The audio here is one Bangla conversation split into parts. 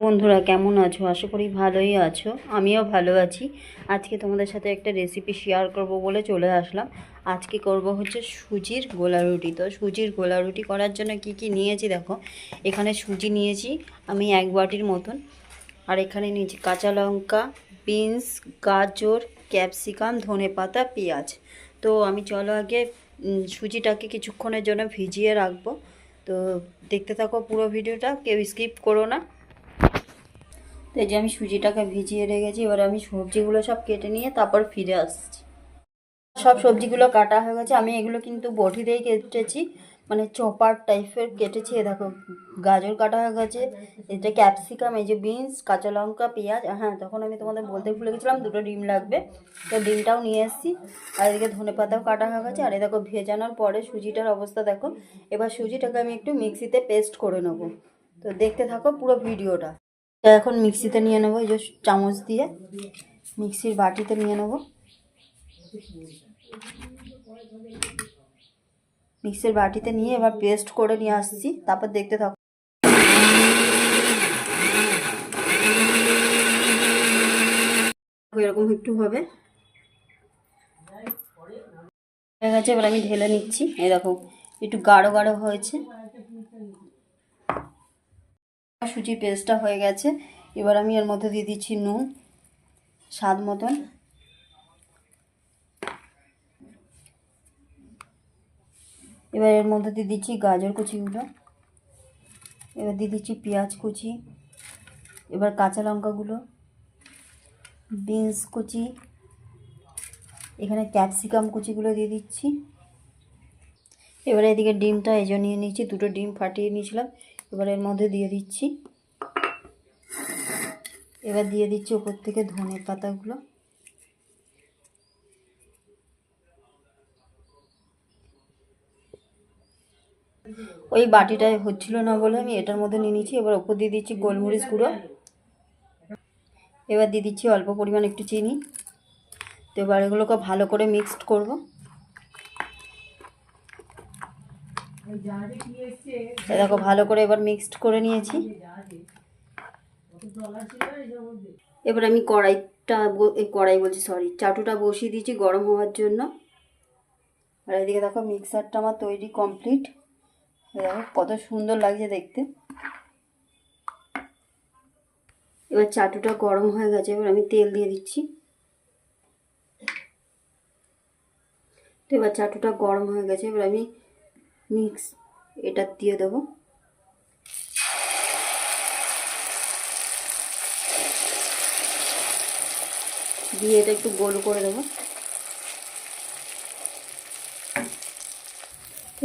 বন্ধুরা, কেমন আছো? আশা করি ভালোই আছো। আমিও ভালো আছি। আজকে তোমাদের সাথে একটা রেসিপি শেয়ার করব বলে চলে আসলাম। আজকে করব হচ্ছে সুজির গোলা রুটি। তো সুজির গোলা রুটি করার জন্য কি কি নিয়েছি দেখো। এখানে সুজি নিয়েছি আমি এক বাটির মতন। আর এখানে নিয়েছি কাঁচা লঙ্কা বিনস গাজর ক্যাপসিকাম ধনে পাতা, পেঁয়াজ। তো আমি চলো আগে সুজিটাকে কিছুক্ষণের জন্য ভিজিয়ে রাখব। তো দেখতে থাকো পুরো ভিডিওটা, কেউ স্কিপ করো না। তো এই যে আমি সুজিটাকে ভিজিয়ে রেখেছি, এবার আমি সবজিগুলো সব কেটে নিয়ে তারপর ফিরে আসছি। সব সবজিগুলো কাটা হয়ে গেছে। আমি এগুলো কিন্তু বটি দিয়ে কেটেছি মানে চপার টাইপের কেটেছি। এ দেখো, গাজর কাটা হয়ে গেছে, এটা ক্যাপসিকাম এই যে বিনস কাঁচা লঙ্কা, পেঁয়াজ হ্যাঁ তখন আমি তোমাদের বলতে ভুলে গেছিলাম, দুটো ডিম লাগবে। তো ডিমটাও নিয়ে এসেছি, আর এদিকে ধনে পাতাও কাটা হয়ে গেছে। আর এ দেখো, ভেজানোর পরে সুজিটার অবস্থা দেখো। এবার সুজিটাকে আমি একটু মিক্সিতে পেস্ট করে নেব। তো দেখতে থাকো পুরো ভিডিওটা এটা এখন মিক্সিতে নিয়ে নেব, এই চামচ দিয়ে মিক্সির বাটিতে নিয়ে নেব। মিক্সির বাটিতে নিয়ে এবার পেস্ট করে নিয়ে আসছি, তারপর দেখতে থাকো। এরকম একটু হবে। হয়ে গেছে, এবার আমি ঢেলে নিচ্ছি। দেখো, একটু গাঢ় গাঢ় হয়েছে। সুজির পেস্টটা হয়ে গেছে। এবার আমি এর মধ্যে দিয়ে দিচ্ছি নুন, স্বাদ মতন। এবার এর মধ্যে দিয়ে দিচ্ছি গাজর কুচিগুলো। এবার দিয়ে দিচ্ছি পেঁয়াজ কুচি। এবার কাঁচা লঙ্কাগুলো। বিনস কুচি। এখানে ক্যাপসিকাম কুচিগুলো দিয়ে দিচ্ছি। এবারে এদিকে ডিমটা এই নিয়ে নিচ্ছি। দুটো ডিম ফাটিয়ে নিয়েছিলাম। এবার এর মধ্যে দিয়ে দিচ্ছি। এবার দিয়ে দিচ্ছি ওপর থেকে ধনে পাতাগুলো। ওই বাটিটায় হচ্ছিল না বলে আমি এটার মধ্যে নিয়ে নিচ্ছি এবার ওপর দিয়ে দিচ্ছি গোলমরিচ গুঁড়ো। এবার দিয়ে দিচ্ছি অল্প পরিমাণ একটু চিনি। তো এবার এগুলোকে ভালো করে মিক্সড করব এই দেখো, ভালো করে এবার মিক্সড করে নিয়েছি। এবার আমি কড়াইটা কড়াই বলছি সরি চাটুটা বসিয়ে দিয়েছি গরম হওয়ার জন্য। আর এদিকে দেখো মিক্সারটা আমার তৈরি কমপ্লিট দেখো, কত সুন্দর লাগছে দেখতে। এবার চাটুটা গরম হয়ে গেছে, এবার আমি তেল দিয়ে দিচ্ছি। তো এবার চাটুটা গরম হয়ে গেছে, এবার আমি মিক্স, এটা দিয়ে দেবো। দিয়ে এটা একটু গোল করে দেবো।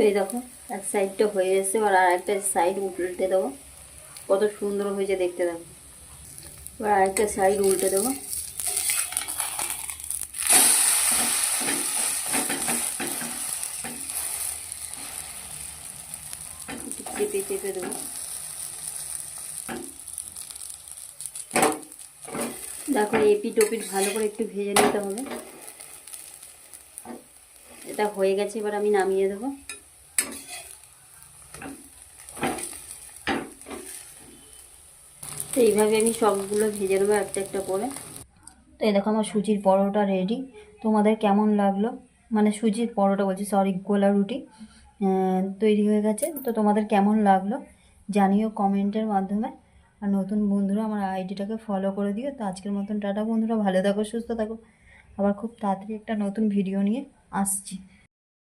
এই দেখো, এক সাইডটা হয়ে এসছে আর আরেকটা সাইড উল্টে দেবো। কত সুন্দর হয়েছে দেখতে দেখো। এবার আরেকটা সাইড উল্টে দেবো একটু চেপে দেবো। দেখো এপিট ওপিট ভালো করে একটু ভেজে নিতে হবে। এটা হয়ে গেছে, এবার আমি নামিয়ে দেবো। তো এইভাবে আমি সবগুলো ভেজে নেব একটা একটা করে। তো এই দেখো, আমার সুজির পরোটা রেডি। তোমাদের কেমন লাগল? মানে সুজির পরোটা বলছি সরি গোলা রুটি। তৈরি হয়ে গেছে। তো তোমাদের কেমন লাগল জানিও কমেন্টের মাধ্যমে। আর নতুন বন্ধুরা, আমার আইডিটাকে ফলো করে দিও। তো আজকের মতন টাটা বন্ধুরা, ভালো থাকো, সুস্থ থাকো। আবার খুব তাড়াতাড়ি একটা নতুন ভিডিও নিয়ে আসছি।